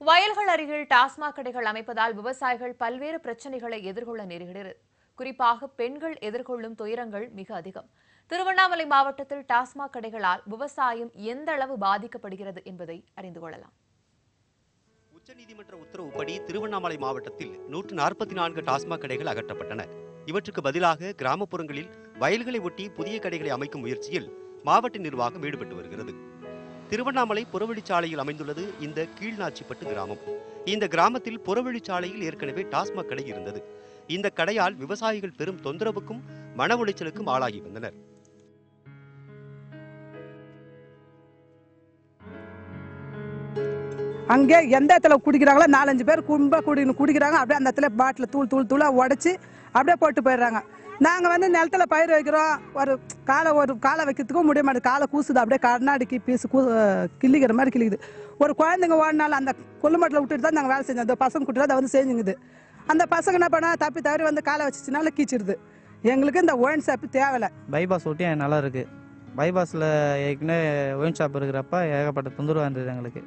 வயல்கள் அருகில் டாஸ்மாக் கடைகள் அமைப்பதால் விவசாயிகள் பல்வேறு பிரச்சனைகளை எதிர்கொள்ள நேருகிறது குறிப்பாக பெண்கள் எதிர்கொள்ளும் துயரங்கள் மிக அதிகம். திருவண்ணாமலை மாவட்டத்தில் டாஸ்மாக் கடைகளால் விவசாயம் எந்த அளவு பாதிக்கப்படுகிறது என்பதை அறிந்து கொள்ளலாம். உச்சநீதிமன்ற உத்தரவுப்படி திருவண்ணாமலை மாவட்டத்தில் நூற்று நாற்பத்தி நான்கு டாஸ்மாக் கடைகள் அகற்றப்பட்டன. இவற்றுக்கு பதிலாக கிராமப்புறங்களில் வயல்களை ஒட்டி புதிய கடைகளை அமைக்கும் முயற்சியில் மாவட்ட நிர்வாகம் ஈடுபட்டு வருகிறது. திருவண்ணாமலை புறவழிச்சாலையில் அமைந்துள்ளது இந்த கீழ்நாச்சிப்பட்டு கிராமம். இந்த கிராமத்தில் புறவழிச்சாலையில் ஏற்கனவே டாஸ்மாக் கடை இருந்தது. இந்த கடையால் விவசாயிகள் பெரும் தொந்தரவுக்கும் மன உளைச்சலுக்கும் ஆளாகி வந்தனர். அங்கே எந்த இடத்துல குடிக்கிறாங்களோ நாலஞ்சு பேர் கும்ப குடி குடிக்கிறாங்க. அப்படியே அந்த இடத்துல பாட்டில் தூள் தூள் தூளாக உடச்சி அப்படியே போட்டு போயிடுறாங்க. நாங்கள் வந்து நிலத்துல பயிர் வைக்கிறோம். ஒரு காலை ஒரு காலை வைக்கிறதுக்கும் முடிய மாட்டேது காலை கூசுது. அப்படியே கண்ணாடிக்கு பீஸ் கூ கிள்ளிக்கிற மாதிரி கிள்ளிக்குது. ஒரு குழந்தைங்க ஓடினாலும் அந்த கொல்லுமட்டில் விட்டுட்டு தான் நாங்கள் வேலை செஞ்சோம். அந்த பசங்க கூட்டிட்டு அதை வந்து செஞ்சுங்குது அந்த பசங்க என்ன பண்ணால் தப்பி தவறி வந்து காலை வச்சுச்சுனால கீச்சிடுது. எங்களுக்கு இந்த ஒயின் ஷாப்பு தேவையில்லை. பைபாஸ் ஒட்டி நல்லா இருக்குது பைபாஸில் ஏற்கனவே ஒயின் ஷாப் இருக்கிறப்ப ஏகப்பட்ட தொந்தரவு இருந்தது எங்களுக்கு.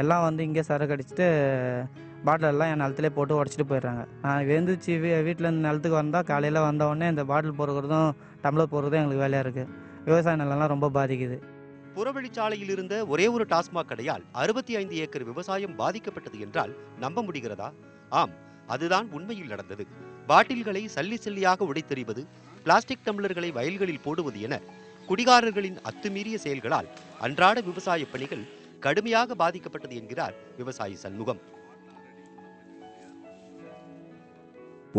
எல்லாம் வந்து இங்கே சரக்கு அடிச்சுட்டு பாட்டிலெல்லாம் என் நிலத்திலே போட்டு உடச்சிட்டு போயிடுறாங்க. நான் எழுந்திரிச்சி வீ வீட்டிலேருந்து நிலத்துக்கு வந்தால் காலையில் வந்தவுடனே இந்த பாட்டில் போடுறதும் டம்ளர் போடுறதும் எங்களுக்கு வேலையாக இருக்குது விவசாய நிலம்லாம் ரொம்ப பாதிக்குது. புறவழிச்சாலையில் இருந்த ஒரே ஒரு டாஸ்மாக் கடையால் அறுபத்தி ஐந்து ஏக்கர் விவசாயம் பாதிக்கப்பட்டது என்றால் நம்ப முடிகிறதா? ஆம் அதுதான் உண்மையில் நடந்தது. பாட்டில்களை சல்லி சல்லியாக உடைத்தெறிவது பிளாஸ்டிக் டம்ளர்களை வயல்களில் போடுவது என குடிகாரர்களின் அத்துமீறிய செயல்களால் அன்றாட விவசாய பணிகள் கடுமையாக பாதிக்கப்பட்டது என்கிறார் விவசாயி சண்முகம்.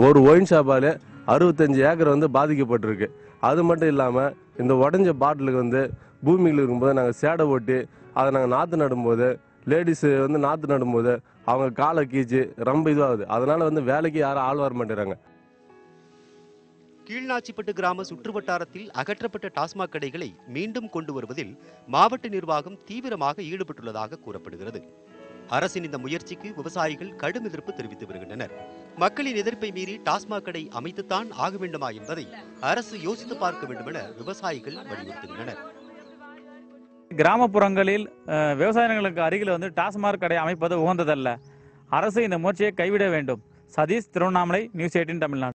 ஒரு ஒயின் ஷாப்பால் அறுபத்தஞ்சு ஏக்கர் வந்து பாதிக்கப்பட்டிருக்கு. அது மட்டும் இல்லாமல் இந்த உடஞ்ச பாட்டிலுக்கு வந்து பூமியில் இருக்கும்போது நாங்கள் சேடை ஓட்டி அதை நாங்கள் நாற்று நடும்போது லேடிஸு வந்து நாற்று நடும்போது அவங்க காலை கீச்சு ரொம்ப இதுவாகுது. அதனால வந்து வேலைக்கு யாரும் ஆள் வர மாட்டேறாங்க. கீழ்நாச்சிப்பட்டு கிராம சுற்றுவட்டாரத்தில் அகற்றப்பட்ட டாஸ்மாக் கடைகளை மீண்டும் கொண்டு வருவதில் மாவட்ட நிர்வாகம் தீவிரமாக ஈடுபட்டுள்ளதாக கூறப்படுகிறது. அரசின் இந்த முயற்சிக்கு விவசாயிகள் கடும் எதிர்ப்பு தெரிவித்து வருகின்றனர். மக்களின் எதிர்ப்பை மீறி டாஸ்மாக் கடை அமைத்துத்தான் ஆக வேண்டுமா என்பதை அரசு யோசித்து பார்க்க வேண்டும் என விவசாயிகள் வலியுறுத்துகின்றனர். கிராமப்புறங்களில் விவசாயங்களுக்கு அருகில் வந்து டாஸ்மாக் கடை அமைப்பது உகந்ததல்ல. அரசு இந்த முயற்சியை கைவிட வேண்டும். Satish Tiruvannamalai news eighteen Tamil Nadu.